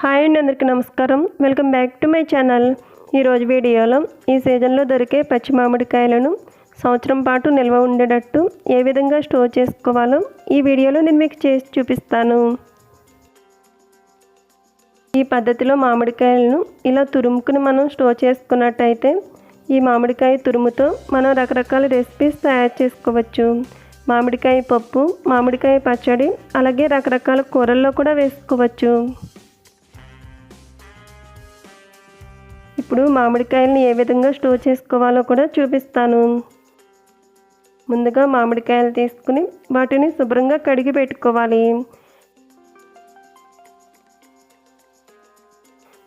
Hi అండి అందరికీ నమస్కారం. Welcome back to my channel. ఈరోజు వీడియోలో ఈ సీజన్లో దొరికే పచ్చి మామిడికాయలను సంవత్సరం పాటు నిల్వ ఉండేటట్టు ఏ విధంగా స్టోర్ చేసుకోవాలో ఈ వీడియోలో నేను మీకు చేసి చూపిస్తాను. ఈ పద్ధతిలో మామిడికాయలను ఇలా తురుముకుని మనం స్టోర్ చేసుకున్నట్టయితే ఈ మామిడికాయ తురుముతో మనం రకరకాల రెసిపీస్ తయారు చేసుకోవచ్చు. మామిడికాయ పప్పు మామిడికాయ పచ్చడి అలాగే రకరకాల కూరల్లో కూడా వేసుకోవచ్చు. ఇప్పుడు మామిడికాయలను ఏ విధంగా స్టోర్ చేసుకోవాలో కూడా చూపిస్తాను. ముందుగా మామిడికాయలు తీసుకుని వాటిని శుభ్రంగా కడిగి పెట్టుకోవాలి.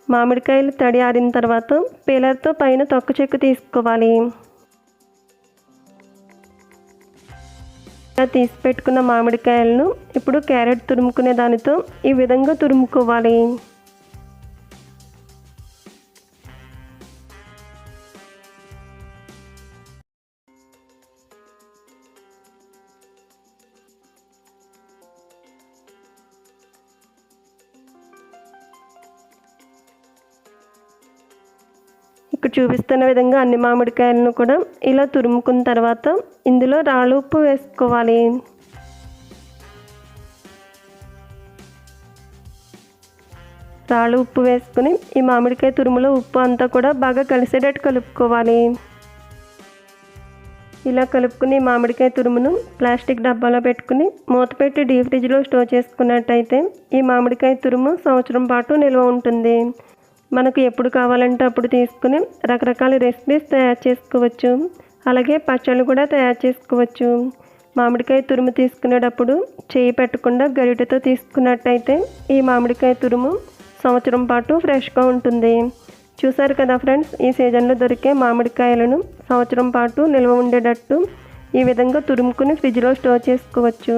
మామిడికాయలు తడి ఆరిన తర్వాత పీలర్తో పైన తొక్క చెక్కు తీసుకోవాలి. తీసి పెట్టుకున్న మామిడికాయలను ఇప్పుడు క్యారెట్ తురుముకునే దానితో ఈ విధంగా తురుముకోవాలి. ఇక్కడ చూపిస్తున్న విధంగా అన్ని మామిడికాయలను కూడా ఇలా తురుముకున్న తర్వాత ఇందులో రాళ్ళు ఉప్పు వేసుకోవాలి. రాళ్ళు ఉప్పు వేసుకుని ఈ మామిడికాయ తురుములో ఉప్పు అంతా కూడా బాగా కలిసేటట్టు కలుపుకోవాలి. ఇలా కలుపుకుని మామిడికాయ తురుమును ప్లాస్టిక్ డబ్బాలో పెట్టుకుని మూత పెట్టి డీప్ ఫ్రిడ్జ్లో స్టోర్ చేసుకున్నట్టయితే ఈ మామిడికాయ తురుము సంవత్సరం పాటు నిల్వ ఉంటుంది. మనకు ఎప్పుడు కావాలంటే అప్పుడు తీసుకుని రకరకాల రెసిపీస్ తయారు చేసుకోవచ్చు. అలాగే పచ్చళ్ళు కూడా తయారు చేసుకోవచ్చు. మామిడికాయ తురుము తీసుకునేటప్పుడు చేయి పెట్టకుండా గరిటెతో తీసుకున్నట్టయితే ఈ మామిడికాయ తురుము సంవత్సరం పాటు ఫ్రెష్గా ఉంటుంది. చూసారు కదా ఫ్రెండ్స్ ఈ సీజన్లో దొరికే మామిడికాయలను సంవత్సరం పాటు నిల్వ ఉండేటట్టు ఈ విధంగా తురుముకుని ఫ్రిడ్జ్లో స్టోర్ చేసుకోవచ్చు.